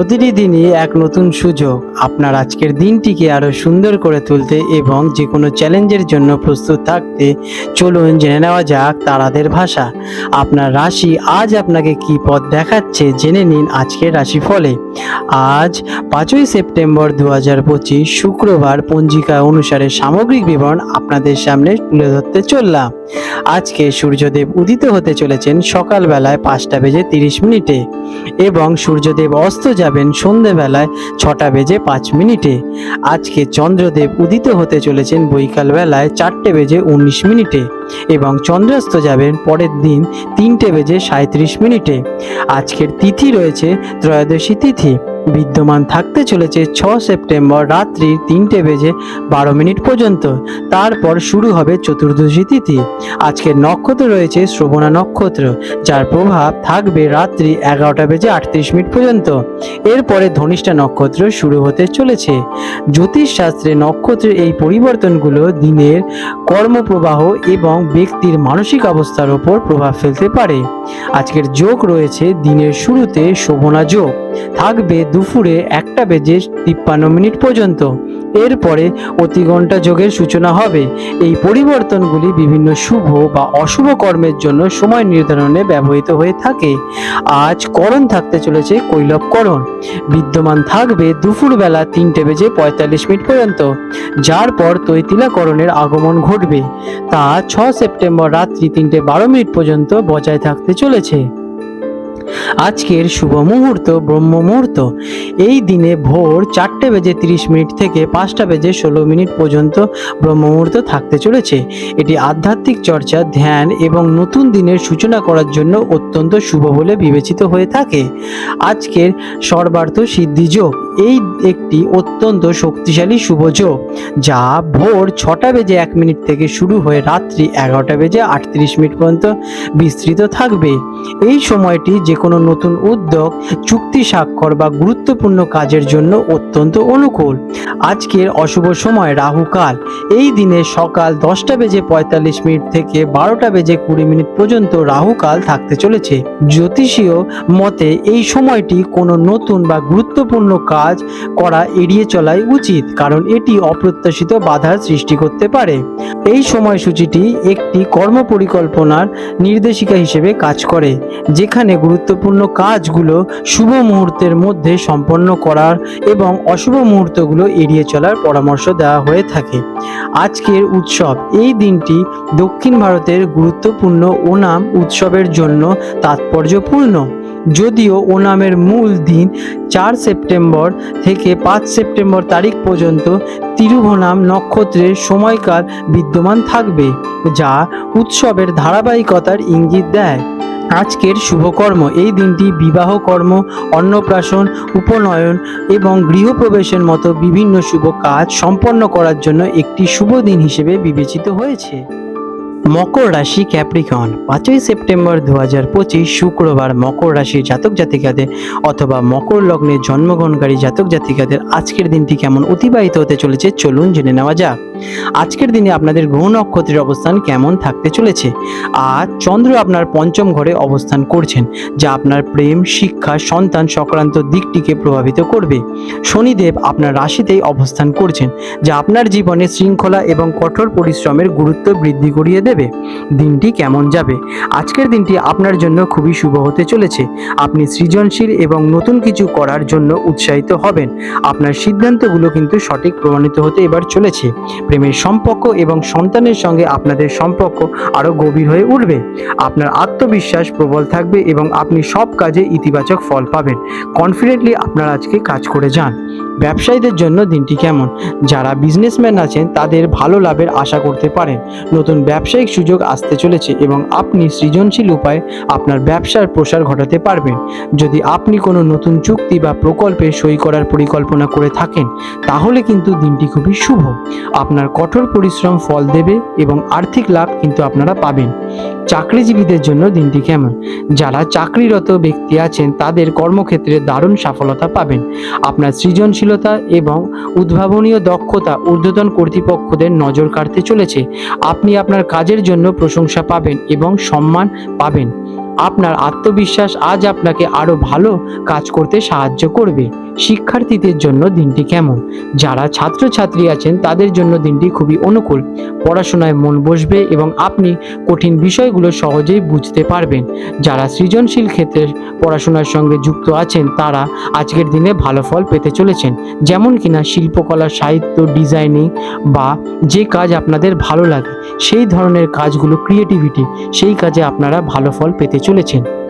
প্রতিটি দিনই এক নতুন সুযোগ। আপনার আজকের দিনটিকে আরও সুন্দর করে তুলতে এবং যে কোনো চ্যালেঞ্জের জন্য প্রস্তুত থাকতে চলুন জেনে নেওয়া যাক তারাদের ভাষা। আপনার রাশি আজ আপনাকে কি পথ দেখাচ্ছে জেনে নিন আজকের রাশি ফলে আজ পাঁচই সেপ্টেম্বর দু হাজার পঁচিশ শুক্রবার পঞ্জিকা অনুসারে সামগ্রিক বিবরণ আপনাদের সামনে তুলে ধরতে চললাম। আজকে সূর্যদেব উদিত হতে চলেছেন সকালবেলায় পাঁচটা বেজে তিরিশ মিনিটে এবং সূর্যদেব অস্ত যাবেন সন্ধেবেলায় ছটা বেজে পাঁচ মিনিটে। আজকে চন্দ্রদেব উদিত হতে চলেছেন বৈকালবেলায় চারটে বেজে উনিশ মিনিটে এবং চন্দ্রাস্ত যাবেন পরের দিন তিনটে বেজে সাঁত্রিশ মিনিটে। আজকের তিথি রয়েছে ত্রয়োদশী তিথি। বিদ্যমান থাকতে চলেছে ছ সেপ্টেম্বর রাত্রি তিনটে বেজে বারো মিনিট পর্যন্ত। তারপর শুরু হবে চতুর্দশী তিথি। আজকের নক্ষত্র রয়েছে শ্রবণা নক্ষত্র, যার প্রভাব থাকবে রাত্রি এগারোটা বেজে আটত্রিশ মিনিট পর্যন্ত। এরপরে ধনিষ্ঠা নক্ষত্র শুরু হতে চলেছে। জ্যোতিষ শাস্ত্রে নক্ষত্রের এই পরিবর্তনগুলো দিনের কর্মপ্রবাহ এবং ব্যক্তির মানসিক অবস্থার ওপর প্রভাব ফেলতে পারে। আজকের যোগ রয়েছে দিনের শুরুতে শোভনা যোগ। থাকবে দুপুরে একটা বেজে তিপ্পান্ন মিনিট পর্যন্ত। এরপরে অতিঘণ্টা যোগের সূচনা হবে। এই পরিবর্তনগুলি বিভিন্ন শুভ বা অশুভ কর্মের জন্য সময় নির্ধারণে ব্যবহৃত হয়ে থাকে। আজ করণ থাকতে চলেছে কৈলবকরণ। বিদ্যমান থাকবে দুপুরবেলা তিনটে বেজে পঁয়তাল্লিশ মিনিট পর্যন্ত, যার পর তৈতিলাকরণের আগমন ঘটবে। তা ছ সেপ্টেম্বর রাত্রি তিনটে বারো মিনিট পর্যন্ত বজায় থাকতে চলেছে। আজকের শুভ মুহূর্ত, ব্রহ্ম মুহূর্ত। এই দিনে ভোর চারটে বেজে তিরিশ মিনিট থেকে পাঁচটা বেজে ষোলো মিনিট পর্যন্ত ব্রহ্ম মুহূর্ত থাকতে চলেছে। এটি আধ্যাত্মিক চর্চা, ধ্যান এবং নতুন দিনের সূচনা করার জন্য অত্যন্ত শুভ বলে বিবেচিত হয়ে থাকে। আজকের সর্বার্থ সিদ্ধি যোগ। এই একটি অত্যন্ত শক্তিশালী শুভ যোগ, যা ভোর ছটা বেজে এক মিনিট থেকে শুরু হয়ে রাত্রি এগারোটা বেজে আটত্রিশ মিনিট পর্যন্ত বিস্তৃত থাকবে। এই সময়টি যে কোনো নতুন উদ্যোগ, চুক্তি স্বাক্ষর বা গুরুত্বপূর্ণ কাজের জন্য অত্যন্ত অনুকূল। আজকের অশুভ সময় রাহুকাল এই দিনে সকাল দশটা বেজে পঁয়তাল্লিশ মিনিট থেকে বারোটা বেজে কুড়ি মিনিট পর্যন্ত রাহুকাল থাকতে চলেছে। জ্যোতিষীয় মতে এই সময়টি কোনো নতুন বা গুরুত্বপূর্ণ কাজ করা এড়িয়ে চলাই উচিত, কারণ এটি অপ্রত্যাশিত বাধার সৃষ্টি করতে পারে। এই সময়সূচিটি একটি কর্ম পরিকল্পনার নির্দেশিকা হিসেবে কাজ করে, যেখানে গুরুত্বপূর্ণ কাজগুলো শুভ মুহূর্তের মধ্যে সম্পন্ন করার এবং অশুভ মুহূর্তগুলো এড়িয়ে চলার পরামর্শ দেওয়া হয়ে থাকে। আজকের উৎসব, এই দিনটি দক্ষিণ ভারতের গুরুত্বপূর্ণ ওনাম উৎসবের জন্য তাৎপর্যপূর্ণ। যদিও ওনামের মূল দিন চার সেপ্টেম্বর থেকে পাঁচ সেপ্টেম্বর তারিখ পর্যন্ত তিরুভনাম নক্ষত্রের সময়কাল বিদ্যমান থাকবে, যা উৎসবের ধারাবাহিকতার ইঙ্গিত দেয়। আজকের শুভকর্ম। এই দিনটি বিবাহ কর্ম, অন্নপ্রাশন, উপনয়ন এবং গৃহপ্রবেশের মতো বিভিন্ন শুভ কাজ সম্পন্ন করার জন্য একটি শুভ দিন হিসেবে বিবেচিত হয়েছে। মকর রাশি ক্যাপ্রিকন। পাঁচই সেপ্টেম্বর দু হাজার পঁচিশ শুক্রবার মকর রাশির জাতক জাতিকাদের অথবা মকর লগ্নে জন্মগ্রহণকারী জাতক জাতিকাদের আজকের দিনটি কেমন অতিবাহিত হতে চলেছে চলুন জেনে নেওয়া যাক। আজকের দিনে আপনাদের গ্রহ নক্ষত্রের অবস্থান কেমন থাকতে চলেছে? আজ চন্দ্র আপনার পঞ্চম ঘরে অবস্থান করছেন, যা আপনার প্রেম, শিক্ষা, সন্তান সংক্রান্ত দিকটিকে প্রভাবিত করবে। শনিদেব আপনার রাশিতেই অবস্থান করছেন, যা আপনার জীবনে শৃঙ্খলা এবং কঠোর পরিশ্রমের গুরুত্ব বৃদ্ধি করিয়ে দেবে। দিনটি কেমন যাবে? আজকের দিনটি আপনার জন্য খুবই শুভ হতে চলেছে। আপনি সৃজনশীল এবং নতুন কিছু করার জন্য উৎসাহিত হবেন। আপনার সিদ্ধান্তগুলো কিন্তু সঠিক প্রমাণিত হতে এবার চলেছে। প্রেমের সম্পর্ক এবং সন্তানের সঙ্গে আপনাদের সম্পর্ক আরও গভীর হয়ে উঠবে। আপনার আত্মবিশ্বাস প্রবল থাকবে এবং আপনি সব কাজে ইতিবাচক ফল পাবেন। কনফিডেন্টলি আপনার আজকে কাজ করে যান। ব্যবসায়ীদের জন্য দিনটি কেমন? যারা বিজনেসম্যান আছেন, তাদের ভালো লাভের আশা করতে পারেন। নতুন ব্যবসায়িক সুযোগ আসতে চলেছে এবং আপনি সৃজনশীল উপায়ে আপনার ব্যবসার প্রসার ঘটাতে পারবেন। যদি আপনি কোনো নতুন চুক্তি বা প্রকল্পে সই করার পরিকল্পনা করে থাকেন, তাহলে কিন্তু দিনটি খুবই শুভ। আপনার কঠোর পরিশ্রম ফল দেবে এবং আর্থিক লাভ কিন্তু আপনারা পাবেন। চাকরিজীবীদের জন্য দিনটি কেমন? যারা চাকরিরত ব্যক্তি আছেন, তাদের কর্মক্ষেত্রে দারুণ সফলতা পাবেন। আপনার সৃজনশীলতা এবং উদ্ভাবনীয় দক্ষতা ঊর্ধ্বতন কর্তৃপক্ষদের নজর কাড়তে চলেছে। আপনি আপনার কাজের জন্য প্রশংসা পাবেন এবং সম্মান পাবেন। আপনার আত্মবিশ্বাস আজ আপনাকে আরও ভালো কাজ করতে সাহায্য করবে। শিক্ষার্থীদের জন্য দিনটি কেমন? যারা ছাত্রছাত্রী আছেন, তাদের জন্য দিনটি খুবই অনুকূল। পড়াশোনায় মন বসবে এবং আপনি কঠিন বিষয়গুলো সহজেই বুঝতে পারবেন। যারা সৃজনশীল ক্ষেত্রে পড়াশোনার সঙ্গে যুক্ত আছেন, তারা আজকের দিনে ভালো ফল পেতে চলেছেন। যেমন কিনা শিল্পকলা, সাহিত্য, ডিজাইনিং বা যে কাজ আপনাদের ভালো লাগে, সেই ধরনের কাজগুলো, ক্রিয়েটিভিটি, সেই কাজে আপনারা ভালো ফল পেতে চলেছেন।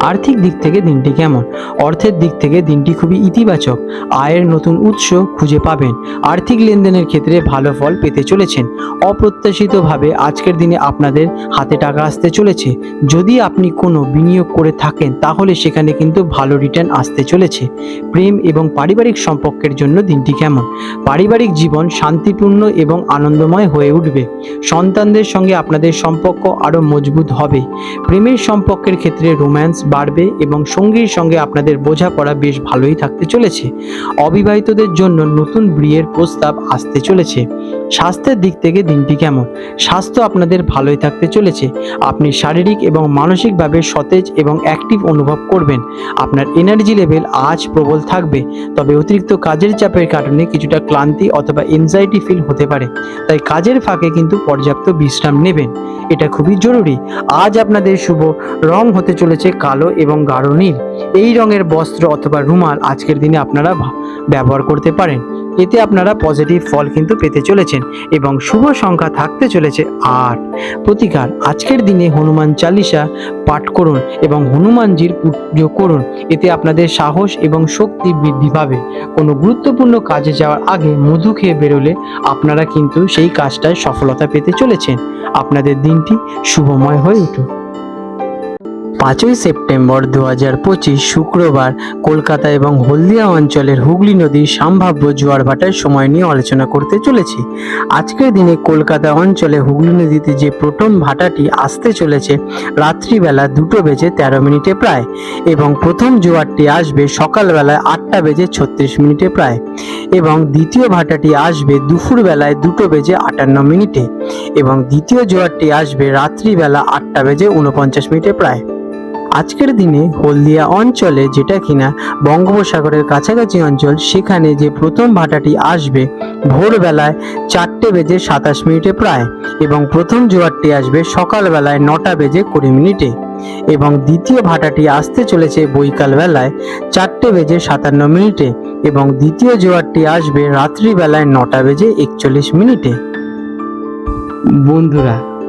আর্থিক দিক থেকে দিনটি কেমন? অর্থের দিক থেকে দিনটি খুবই ইতিবাচক। আয়ের নতুন উৎস খুঁজে পাবেন। আর্থিক লেনদেনের ক্ষেত্রে ভালো ফল পেতে চলেছেন। অপ্রত্যাশিতভাবে আজকের দিনে আপনাদের হাতে টাকা আসতে চলেছে। যদি আপনি কোনো বিনিয়োগ করে থাকেন, তাহলে সেখানে কিন্তু ভালো রিটার্ন আসতে চলেছে। প্রেম এবং পারিবারিক সম্পর্কের জন্য দিনটি কেমন? পারিবারিক জীবন শান্তিপূর্ণ এবং আনন্দময় হয়ে উঠবে। সন্তানদের সঙ্গে আপনাদের সম্পর্ক আরও মজবুত হবে। প্রেমের সম্পর্কের ক্ষেত্রে রোম্যান্স বাড়বে এবং সঙ্গীর সঙ্গে আপনাদের বোঝাপড়া বেশ ভালোই থাকতে চলেছে। অবিবাহিতদের জন্য নতুন বিয়ের প্রস্তাব আসতে চলেছে। স্বাস্থ্যের দিক থেকে দিনটি কেমন? স্বাস্থ্য আপনাদের ভালোই থাকতে চলেছে। আপনি শারীরিক এবং মানসিকভাবে সতেজ এবং অ্যাক্টিভ অনুভব করবেন। আপনার এনার্জি লেভেল আজ প্রবল থাকবে। তবে অতিরিক্ত কাজের চাপের কারণে কিছুটা ক্লান্তি অথবা এনজাইটি ফিল হতে পারে। তাই কাজের ফাঁকে কিন্তু পর্যাপ্ত বিশ্রাম নেবেন। এটা খুবই জরুরি। আজ আপনাদের শুভ রং হতে চলেছে কালো। এবং গাঢ় নীল। এই রঙের বস্ত্র অথবা রুমাল আজকের দিনে আপনারা ব্যবহার করতে পারেন। এতে আপনারা পজিটিভ ফল কিন্তু পেতে চলেছেন এবং শুভ সংখ্যা থাকতে চলেছে আট। প্রতিকার, আজকের দিনে হনুমান চালিসা পাঠ করুন এবং হনুমানজির পুজো করুন। এতে আপনাদের সাহস এবং শক্তি বৃদ্ধি পাবে। কোনো গুরুত্বপূর্ণ কাজে যাওয়ার আগে মধু খেয়ে বেরোলে আপনারা কিন্তু সেই কাজটায় সফলতা পেতে চলেছেন। আপনাদের দিনটি শুভময় হয়ে উঠুক। পাঁচই সেপ্টেম্বর দু হাজার পঁচিশ শুক্রবার কলকাতা এবং হলদিয়া অঞ্চলের হুগলি নদীর সম্ভাব্য জোয়ার ভাটার সময় নিয়ে আলোচনা করতে চলেছি। আজকের দিনে কলকাতা অঞ্চলে হুগলি নদীতে যে প্রথম ভাটাটি আসতে চলেছে, রাত্রিবেলা দুটো বেজে তেরো মিনিটে প্রায় এবং প্রথম জোয়ারটি আসবে সকালবেলায় আটটা বেজে ছত্রিশ মিনিটে প্রায় এবং দ্বিতীয় ভাটাটি আসবে দুপুরবেলায় দুটো বেজে আটান্ন মিনিটে এবং দ্বিতীয় জোয়ারটি আসবে রাত্রিবেলা আটটা বেজে উনপঞ্চাশ মিনিটে প্রায়। আজকের দিনে হলদিয়া অঞ্চলে যেটা কিনা বঙ্গোপসাগরের কাছাকাছি অঞ্চল, সেখানে যে প্রথম ভাটাটি আসবে ভোরবেলায় চারটে বেজে সাতাশ মিনিটে প্রায় এবং প্রথম জোয়ারটি আসবে সকালবেলায় নটা বেজে কুড়ি মিনিটে এবং দ্বিতীয় ভাটাটি আসতে চলেছে বৈকাল বেলায় চারটে বেজে সাতান্ন মিনিটে এবং দ্বিতীয় জোয়ারটি আসবে রাত্রিবেলায় নটা বেজে একচল্লিশ মিনিটে। বন্ধুরা